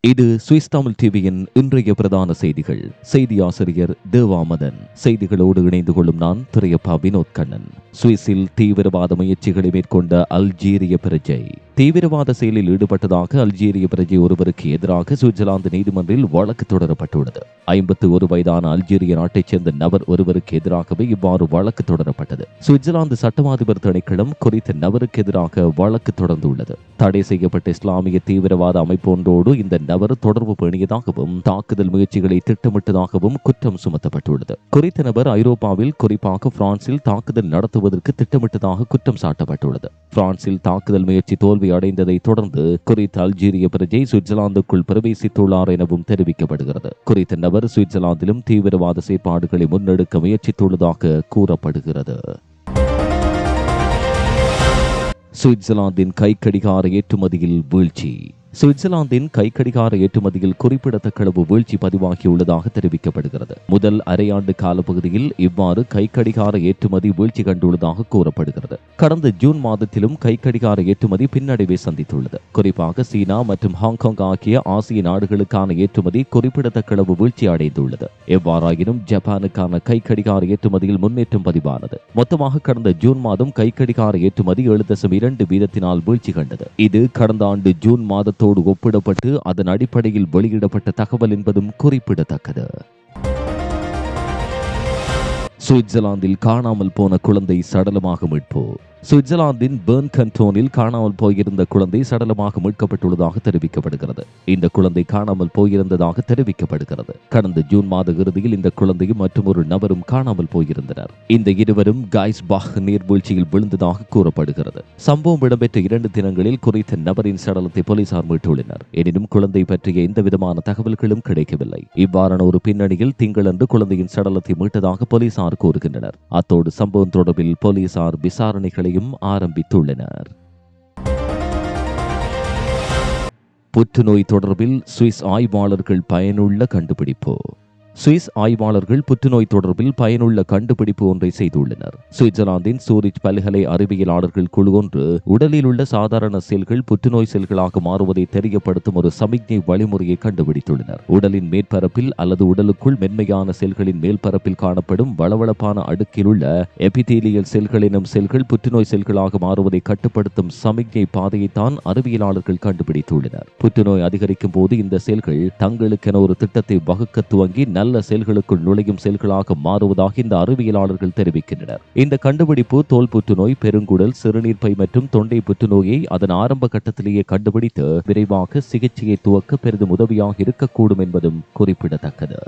இது சுவிஸ் தமிழ் டிவியின் இன்றைய பிரதான செய்திகள். செய்தி ஆசிரியர் தேவாமதன். செய்திகளோடு இணைந்து கொள்ளும் நான் திரையப்பா வினோத் கண்ணன். சுவிஸில் தீவிரவாத முயற்சிகளை மேற்கொண்ட அல்ஜீரிய பிரஜை. தீவிரவாத செயலில் ஈடுபட்டதாக அல்ஜீரிய பிரஜை ஒருவருக்கு எதிராக சுவிட்சர்லாந்து நீதிமன்றில் வழக்கு தொடரப்பட்டுள்ளது. ஐம்பத்தி ஒரு வயதான அல்ஜீரிய நாட்டைச் சேர்ந்த நபர் ஒருவருக்கு எதிராகவே இவ்வாறு வழக்கு தொடரப்பட்டது. சுவிட்சர்லாந்து சட்டமாதிபர் திணைக்களம் குறித்த நபருக்கு எதிராக வழக்கு தொடர்ந்துள்ளது. தடை செய்யப்பட்ட இஸ்லாமிய தீவிரவாத அமைப்பு ஒன்றோடு இந்த நபர் தொடர்பு பேணியதாகவும் தாக்குதல் முயற்சிகளை திட்டமிட்டதாகவும் குற்றம் சுமத்தப்பட்டுள்ளது. குறித்த நபர் ஐரோப்பாவில் குறிப்பாக பிரான்சில் தாக்குதல் நடத்துவதற்கு திட்டமிட்டதாக குற்றம் சாட்டப்பட்டுள்ளது. பிரான்சில் தாக்குதல் முயற்சி தோல்வி அடைந்ததை தொடர்ந்து குறித்த அல்ஜீரிய பிரஜை சுவிட்சர்லாந்துக்குள் பிரவேசித்துள்ளார் எனவும் தெரிவிக்கப்படுகிறது. குறித்த நபர் சுவிட்சர்லாந்திலும் தீவிரவாத செயற்பாடுகளை முன்னெடுக்க முயற்சித்துள்ளதாக கூறப்படுகிறது. சுவிட்சர்லாந்தின் கைக்கடிகார ஏற்றுமதியில் வீழ்ச்சி. சுவிட்சர்லாந்தின் கைக்கடிகார ஏற்றுமதியில் குறிப்பிடத்தக்க அளவு வீழ்ச்சி பதிவாகியுள்ளதாக தெரிவிக்கப்படுகிறது. முதல் அரையாண்டு காலப்பகுதியில் இவ்வாறு கைக்கடிகார ஏற்றுமதி வீழ்ச்சி கண்டுள்ளதாக கூறப்படுகிறது. கடந்த ஜூன் மாதத்திலும் கைக்கடிகார ஏற்றுமதி பின்னடைவை சந்தித்துள்ளது. குறிப்பாக சீனா மற்றும் ஹாங்காங் ஆகிய ஆசிய நாடுகளுக்கான ஏற்றுமதி குறிப்பிடத்தக்க அளவு வீழ்ச்சி அடைந்துள்ளது. எவ்வாறாயினும் ஜப்பானுக்கான கைக்கடிகார ஏற்றுமதியில் முன்னேற்றம் பதிவானது. மொத்தமாக கடந்த ஜூன் மாதம் கைக்கடிகார ஏற்றுமதி ஏழு தசம் இரண்டு வீதத்தினால் வீழ்ச்சி கண்டது. இது கடந்த ஆண்டு ஜூன் மாதத்தோடு ஒப்பிடப்பட்டு அதன் அடிப்படையில் வெளியிடப்பட்ட தகவல் என்பதும் குறிப்பிடத்தக்கது. சுவிட்சர்லாந்தில் காணாமல் போன குழந்தை சடலமாக மீட்பு. சுவிட்சர்லாந்தின் பேர்ன் கண்டோனில் காணாமல் போயிருந்த குழந்தை சடலமாக மீட்கப்பட்டுள்ளதாக தெரிவிக்கப்படுகிறது. இந்த குழந்தை காணாமல் போயிருந்ததாக தெரிவிக்கப்படுகிறது. கடந்த ஜூன் மாத இறுதியில் இந்த குழந்தையும் மற்றும் ஒரு நபரும் காணாமல் போயிருந்தனர். இந்த இருவரும் காய்ஸ்பாக் நீர்வீழ்ச்சியில் விழுந்ததாக கூறப்படுகிறது. சம்பவம் இடம்பெற்ற இரண்டு தினங்களில் குறித்த நபரின் சடலத்தை போலீசார் மீட்டுள்ளனர். எனினும் குழந்தை பற்றிய எந்த விதமான தகவல்களும் கிடைக்கவில்லை. இவ்வாறான ஒரு பின்னணியில் திங்களன்று குழந்தையின் சடலத்தை மீட்டதாக போலீசார் கூறுகின்றனர். அத்தோடு சம்பவம் தொடர்பில் போலீசார் விசாரணைகளை விசாரணைகளையும் ஆரம்பித்துள்ளனர். புற்றுநோய் தொடர்பில் சுவிஸ் ஆய்வாளர்கள் பயனுள்ள கண்டுபிடிப்பு. சுவிஸ் ஆய்வாளர்கள் புற்றுநோய் தொடர்பில் பயனுள்ள கண்டுபிடிப்பு ஒன்றை செய்துள்ளனர். சுவிட்சர்லாந்தின் சூரிச் பல்கலை அறிவியலாளர்கள் குழு ஒன்று உடலில் உள்ள சாதாரண செல்கள் புற்றுநோய் செல்களாக மாறுவதை தெரியப்படுத்தும் ஒரு சமிக்ஞை வழிமுறையை கண்டுபிடித்துள்ளனர். உடலின் மேற்பரப்பில் அல்லது உடலுக்குள் மென்மையான செல்களின் மேல்பரப்பில் காணப்படும் வளவளப்பான அடுக்கில் உள்ள எபிதீலியல் செல்கள் எனும் செல்கள் புற்றுநோய் செல்களாக மாறுவதை கட்டுப்படுத்தும் சமிக்ஞை பாதையைத்தான் அறிவியலாளர்கள் கண்டுபிடித்துள்ளனர். புற்றுநோய் அதிகரிக்கும் போது இந்த செல்கள் தங்களுக்கென ஒரு திட்டத்தை வகுக்க துவங்கி நல்ல செல்களுக்குள் நுழையும் செல்களாக மாறுவதாக இந்த அறிவியலாளர்கள் தெரிவிக்கின்றனர். இந்த கண்டுபிடிப்பு தோல் புற்றுநோய் பெருங்குடல் சிறுநீர்ப்பை மற்றும் தொண்டை புற்றுநோயை அதன் ஆரம்ப கட்டத்திலேயே கண்டுபிடித்து விரைவாக சிகிச்சையை துவக்க பெரிதும் உதவியாக இருக்கக்கூடும் என்பதும் குறிப்பிடத்தக்கது.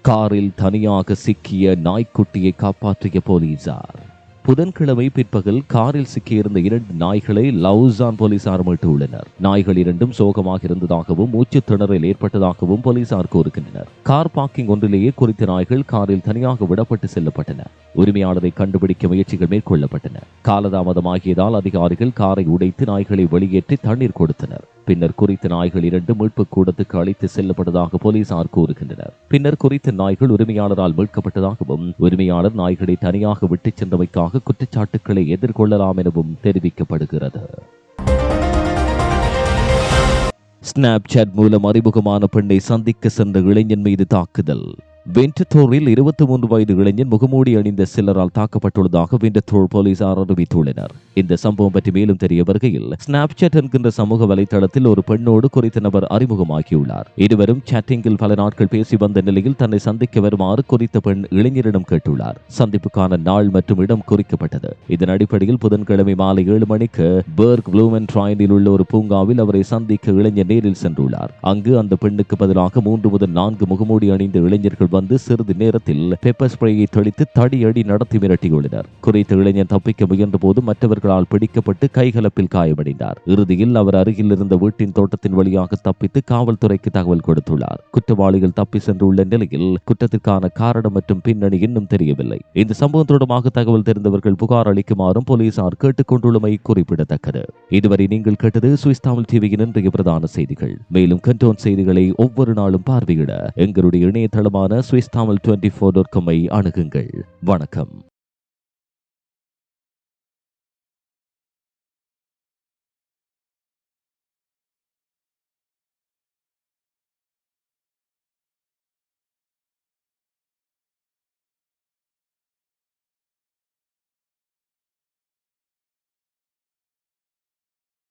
காரில் தனியாக சிக்கிய நாய்க்குட்டியை காப்பாற்றிய போலீசார். புதன்கிழமை பிற்பகல் காரில் சிக்கியிருந்த இரண்டு நாய்களை லவுசான் போலீசார் மீட்டுள்ளனர் நாய்கள் இரண்டும் சோகமாக இருந்ததாகவும் மூச்சு திணறல் ஏற்பட்டதாகவும் போலீசார் கூறுகின்றனர். கார் பார்க்கிங் ஒன்றிலேயே குறித்த நாய்கள் காரில் தனியாக விடப்பட்டு செல்லப்பட்டன. உரிமையாளரை கண்டுபிடிக்க முயற்சிகள் மேற்கொள்ளப்பட்டன. காலதாமதமாகியதால் அதிகாரிகள் காரை உடைத்து நாய்களை வெளியேற்றி தண்ணீர் கொடுத்தனர். பின்னர் குறித்த நாய்கள் இரண்டு மீட்பு கூடத்துக்கு அழைத்து செல்லப்பட்டதாக போலீசார் கூறுகின்றனர். பின்னர் குறித்த நாய்கள் உரிமையாளரால் மீட்கப்பட்டதாகவும் உரிமையாளர் நாய்களை தனியாக விட்டுச் சென்றமைக்காக குற்றச்சாட்டுக்களை எதிர்கொள்ளலாம் எனவும் தெரிவிக்கப்படுகிறது. ஸ்னாப்சாட் மூலம் அறிமுகமான பெண்ணை சந்திக்க சென்ற இளைஞன் மீது தாக்குதல். வெண்டத்தோரில் இருபத்தி மூன்று வயது இளைஞன் முகமூடி அணிந்த சிலரால் தாக்கப்பட்டுள்ளதாக வெண்டத்தோர் போலீசார் அறிவித்துள்ளனர். இந்த சம்பவம் பற்றி மேலும் தெரிய வருகையில் ஸ்னாப்சாட் என்கின்ற சமூக வலைதளத்தில் ஒரு பெண்ணோடு குறித்த நபர் அறிமுகமாகியுள்ளார். இருவரும் சாட்டிங்கில் பல நாட்கள் பேசி வந்த நிலையில் தன்னை சந்திக்க வருமாறு குறித்த பெண் இளைஞரிடம் கேட்டுள்ளார். சந்திப்புக்கான நாள் மற்றும் இடம் குறிக்கப்பட்டது. இதன் அடிப்படையில் புதன்கிழமை மாலை ஏழு மணிக்கு பேர்க் ப்ளூமன் ட்ராயினில் உள்ள ஒரு பூங்காவில் அவரை சந்திக்க இளைஞர் நேரில் சென்றுள்ளார். அங்கு அந்த பெண்ணுக்கு பதிலாக மூன்று முதல் நான்கு முகமூடி அணிந்த இளைஞர்கள் வந்து சிறிது நேரத்தில் பெப்பர் ஸ்ப்ரேயை தெளித்து தடியடி நடத்தி மிரட்டியுள்ளனர் குறித்த இளைஞன் தப்பிக்க முயன்ற போது மற்றவர்களால் பிடிக்கப்பட்டு கைகலப்பில் காயமடைந்தார். இறுதியில் அவர் அருகில் இருந்த வீட்டின் தோட்டத்தின் வழியாக தப்பித்து காவல்துறைக்கு தகவல் கொடுத்துள்ளார். குற்றவாளிகள் தப்பி சென்றுள்ள நிலையில் குற்றத்திற்கான காரணம் மற்றும் பின்னணி இன்னும் தெரியவில்லை. இந்த சம்பவம் தொடர்பாக தகவல் தெரிந்தவர்கள் புகார் அளிக்குமாறும் போலீசார் கேட்டுக் கொண்டுள்ளமை குறிப்பிடத்தக்கது. இதுவரை நீங்கள் கேட்டது சுவிஸ் தமிழ் டிவியின் இன்றைய பிரதான செய்திகள். மேலும் கண்டோன் செய்திகளை ஒவ்வொரு நாளும் பார்வையிட எங்களுடைய இணையதளமான Swiss Tamil twenty four dot காமை அணுகுங்கள். வணக்கம்.